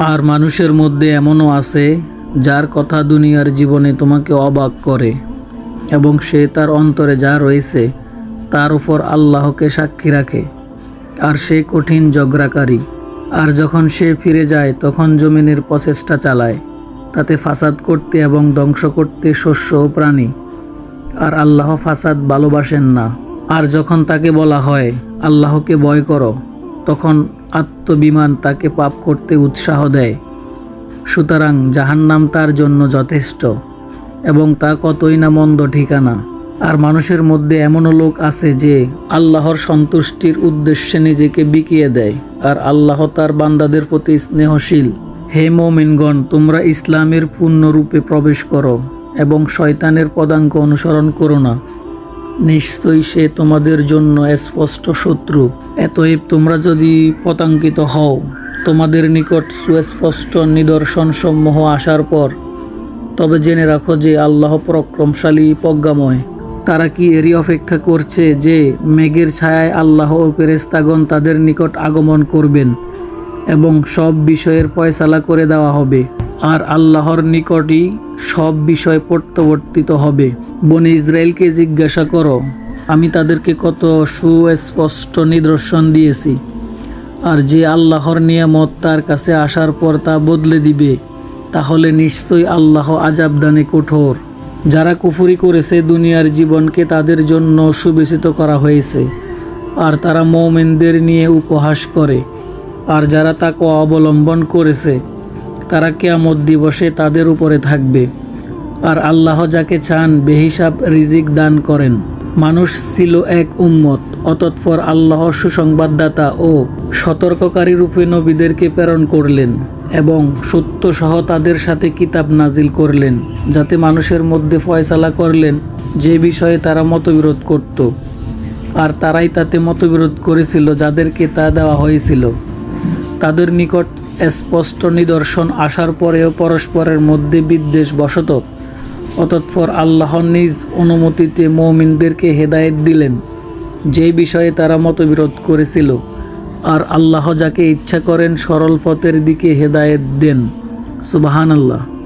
আর মানুষের মধ্যে এমনও আছে যার কথা দুনিয়ার জীবনে তোমাকে অবাক করে এবং সে তার অন্তরে যা রয়েছে তার উপর আল্লাহকে সাক্ষী রাখে। আর সে কঠিন জগরাকারী আর যখন সে ফিরে যায়, তখন জমিনের প্রচেষ্টা চালায়। তাতে ফাসাদ করতে এবং ধ্বংস করতে শস্য ও প্রাণী। আর আল্লাহ ফাসাদ ভালোবাসেন না। আর যখন তাকে বলা হয়, আল্লাহকে ভয় করো, তখন আত্মবিমান তাকে পাপ করতে উৎসাহ দেয়। সুতরাং জাহান্নাম তার জন্য যথেষ্ট এবং তা কতই না মন্দ ঠিকানা। আর মানুষের মধ্যে এমনও লোক আছে যে আল্লাহর সন্তুষ্টির উদ্দেশ্যে নিজেকে বিকিয়ে দেয়। আর আল্লাহ তার বান্দাদের প্রতি স্নেহশীল। হে মোমিনগণ, তোমরা ইসলামের পূর্ণরূপে প্রবেশ করো এবং শয়তানের পদাঙ্ক অনুসরণ করো না। নিশ্চয়ই সে তোমাদের জন্য স্পষ্ট শত্রু। এতএব তোমরা যদি পতাঙ্কিত হও, তোমাদের নিকট সুস্পষ্ট নিদর্শন সমূহ আসার পর, তবে জেনে রাখো যে আল্লাহ পরাক্রমশালী, প্রজ্ঞাময়। তারা কি এরই অপেক্ষা করছে যে মেঘের ছায়ায় আল্লাহ ও ফেরেস্তাগণ তাদের নিকট আগমন করবেন এবং সব বিষয়ের ফয়সালা করে দেওয়া হবে? আর আল্লাহর নিকটই সব বিষয় প্রত্যাবর্তিত হবে। বনে ইসরায়েলকে জিজ্ঞাসা করো, আমি তাদেরকে কত সুস্পষ্ট নিদর্শন দিয়েছি, আর যে আল্লাহর নিয়ামত তার কাছে আসার পর তা বদলে দিবে, তাহলে নিশ্চয়ই আল্লাহ আজাবদানে কঠোর। যারা কুফুরি করেছে, দুনিয়ার জীবনকে তাদের জন্য সুবেচিত করা হয়েছে, আর তারা মৌমেনদের নিয়ে উপহাস করে, আর যারা তাকে অবলম্বন করেছে তারা কেয়ামত দিবসে তাদের উপরে থাকবে। আর আল্লাহ যাকে চান বেহিসাব রিজিক দান করেন। মানুষ ছিল এক উম্মত, অতৎপর আল্লাহ সুসংবাদদাতা ও সতর্ককারী রূপে নবীদেরকে প্রেরণ করলেন এবং সত্য সহ তাদের সাথে কিতাব নাজিল করলেন, যাতে মানুষের মধ্যে ফয়সালা করলেন যে বিষয়ে তারা মতবিরোধ করত। আর তারাই তাতে মতবিরোধ করেছিল যাদেরকে তা দেওয়া হয়েছিল। তাদের নিকট স্পষ্ট নিদর্শন আসার পরেও পরস্পরের মধ্যে বিদ্বেষ বশত। অতৎপর আল্লাহ নিজ অনুমতিতে মৌমিনদেরকে হেদায়েত দিলেন। যে বিষয়ে তারা মতবিরোধ করেছিল। আর আল্লাহ যাকে ইচ্ছা করেন সরল পথের দিকে হেদায়েত দেন। সুবাহান আল্লাহ